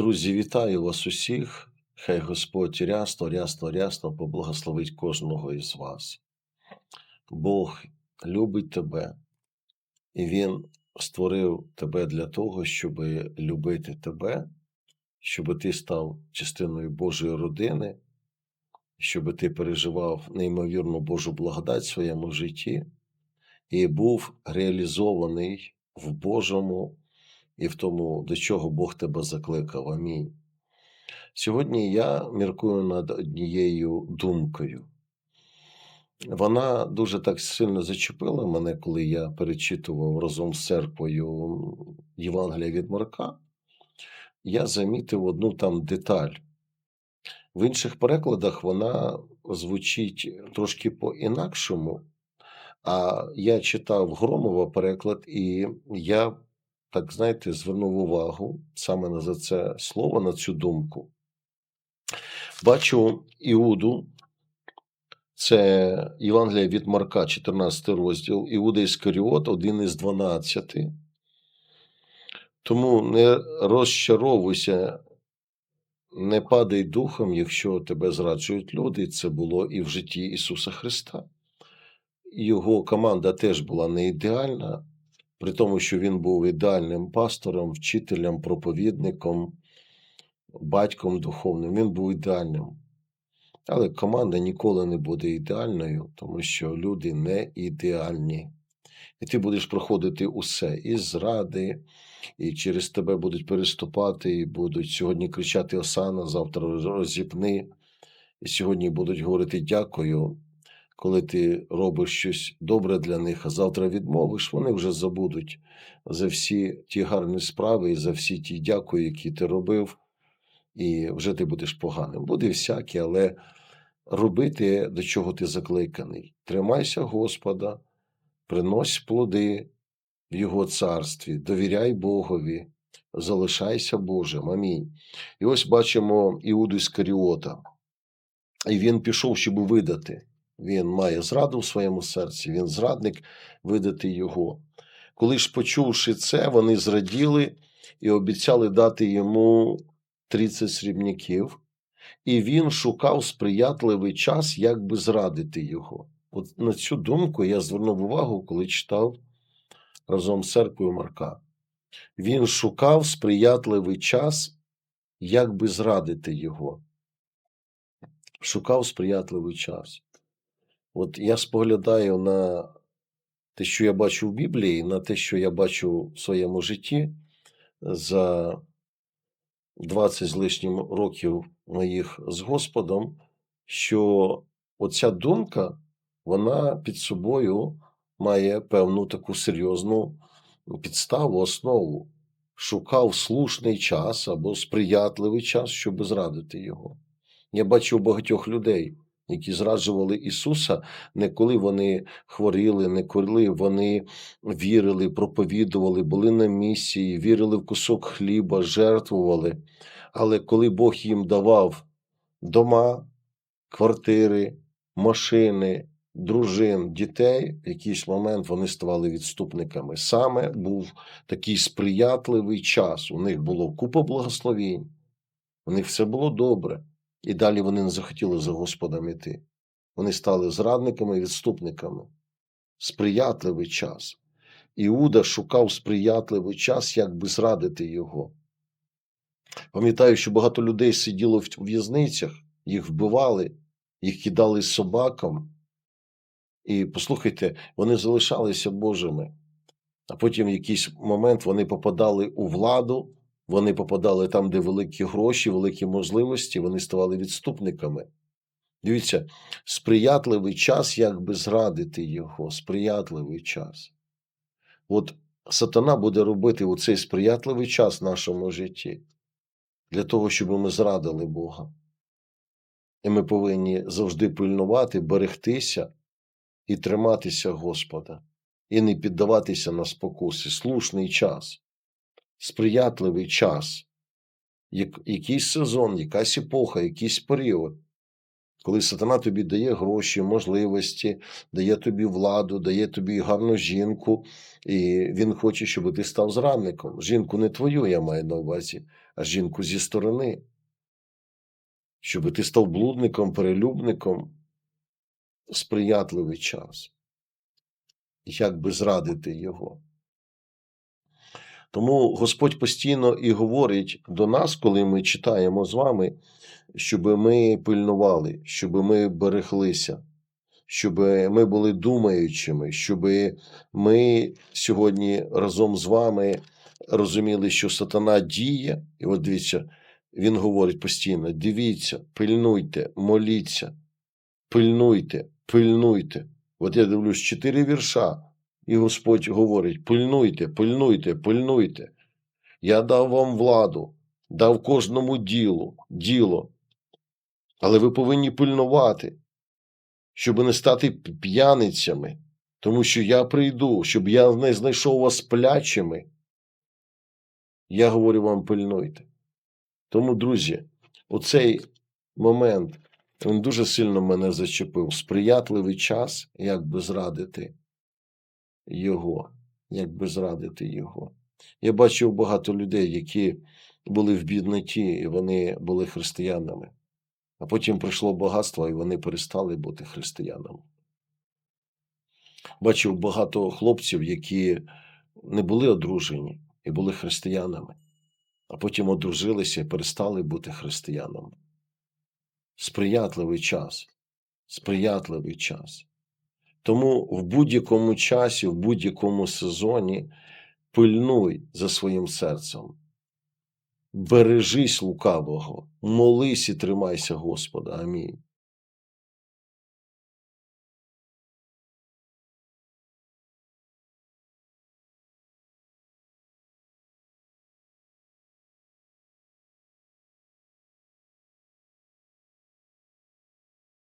Друзі, вітаю вас усіх. Хай Господь рясно, рясно, рясно поблагословить кожного із вас. Бог любить тебе, і Він створив тебе для того, щоб любити тебе, щоб ти став частиною Божої родини, щоб ти переживав неймовірну Божу благодать в своєму житті і був реалізований в Божому і в тому, до чого Бог тебе закликав. Амінь. Сьогодні я міркую над однією думкою. Вона дуже так сильно зачепила мене, коли я перечитував разом з церквою Євангелія від Марка. Я замітив одну там деталь. В інших перекладах вона звучить трошки по-інакшому. А я читав Громова переклад, і я, так знаєте, звернув увагу саме на це слово, на цю думку. Бачу Іуду, це Євангелія від Марка, 14 розділ, Іуда Іскаріот, один із 12. Тому не розчаровуйся, не падай духом, якщо тебе зраджують люди. Це було і в житті Ісуса Христа. Його команда теж була не ідеальна, при тому, що він був ідеальним пастором, вчителем, проповідником, батьком духовним. Він був ідеальним. Але команда ніколи не буде ідеальною, тому що люди не ідеальні. І ти будеш проходити усе і зради, і через тебе будуть переступати, і будуть сьогодні кричати Осана, завтра розіпни. І сьогодні будуть говорити дякую, коли ти робиш щось добре для них, а завтра відмовиш, вони вже забудуть за всі ті гарні справи і за всі ті дякую, які ти робив, і вже ти будеш поганим. Буде всяке, але роби те, до чого ти закликаний. Тримайся Господа, принось плоди в Його царстві, довіряй Богові, залишайся Божим. Амінь. І ось бачимо Іуду Іскаріота. І він пішов, щоб видати. Він має зраду в своєму серці, він зрадник видати його. Коли ж, почувши це, вони зраділи і обіцяли дати йому 30 срібняків, і він шукав сприятливий час, як би зрадити його. От на цю думку я звернув увагу, коли читав разом з церквою Марка. Він шукав сприятливий час, як би зрадити його. Шукав сприятливий час. От я споглядаю на те, що я бачу в Біблії, на те, що я бачу в своєму житті за 20 з лишнім років моїх з Господом, що оця думка, вона під собою має певну таку серйозну підставу, основу. Шукав слушний час або сприятливий час, щоб зрадити його. Я бачив багатьох людей, які зраджували Ісуса, не коли вони хворіли, не коли вони вірили, проповідували, були на місії, вірили в кусок хліба, жертвували. Але коли Бог їм давав дома, квартири, машини, дружин, дітей, в якийсь момент вони ставали відступниками. Саме був такий сприятливий час. У них було купа благословінь, у них все було добре. І далі вони не захотіли за Господом іти. Вони стали зрадниками і відступниками. Сприятливий час. Іуда шукав сприятливий час, як би зрадити його. Пам'ятаю, що багато людей сиділо в в'язницях, їх вбивали, їх кидали собакам. І послухайте, вони залишалися Божими. А потім в якийсь момент вони попадали у владу, вони попадали там, де великі гроші, великі можливості, вони ставали відступниками. Дивіться, сприятливий час, як би зрадити його, сприятливий час. От сатана буде робити у цей сприятливий час в нашому житті для того, щоб ми зрадили Бога. І ми повинні завжди пильнувати, берегтися і триматися Господа, і не піддаватися на спокуси. Слушний час сприятливий час, як, якийсь сезон, якась епоха, якийсь період, коли сатана тобі дає гроші, можливості, дає тобі владу, дає тобі гарну жінку, і він хоче, щоб ти став зрадником. Жінку не твою, я маю на увазі, а жінку зі сторони. Щоб ти став блудником, перелюбником сприятливий час. Як би зрадити його? Тому Господь постійно і говорить до нас, коли ми читаємо з вами, щоб ми пильнували, щоб ми береглися, щоб ми були думаючими, щоб ми сьогодні разом з вами розуміли, що сатана діє, і от дивіться, він говорить постійно: дивіться, пильнуйте, моліться, пильнуйте, пильнуйте. От я дивлюсь чотири вірша, і Господь говорить: пильнуйте, пильнуйте, пильнуйте. Я дав вам владу, дав кожному ділу, діло. Але ви повинні пильнувати, щоб не стати п'яницями, тому що я прийду, щоб я не знайшов вас плячими. Я говорю вам, пильнуйте. Тому, друзі, оцей момент він дуже сильно мене зачепив. Сприятливий час, як би зрадити його, як би зрадити його. Я бачив багато людей, які були в бідноті, і вони були християнами. А потім прийшло багатство, і вони перестали бути християнами. Бачив багато хлопців, які не були одружені і були християнами, а потім одружилися і перестали бути християнами. Сприятливий час, сприятливий час. Тому в будь-якому часі, в будь-якому сезоні пильнуй за своїм серцем. Бережись лукавого, молись і тримайся Господа. Амінь.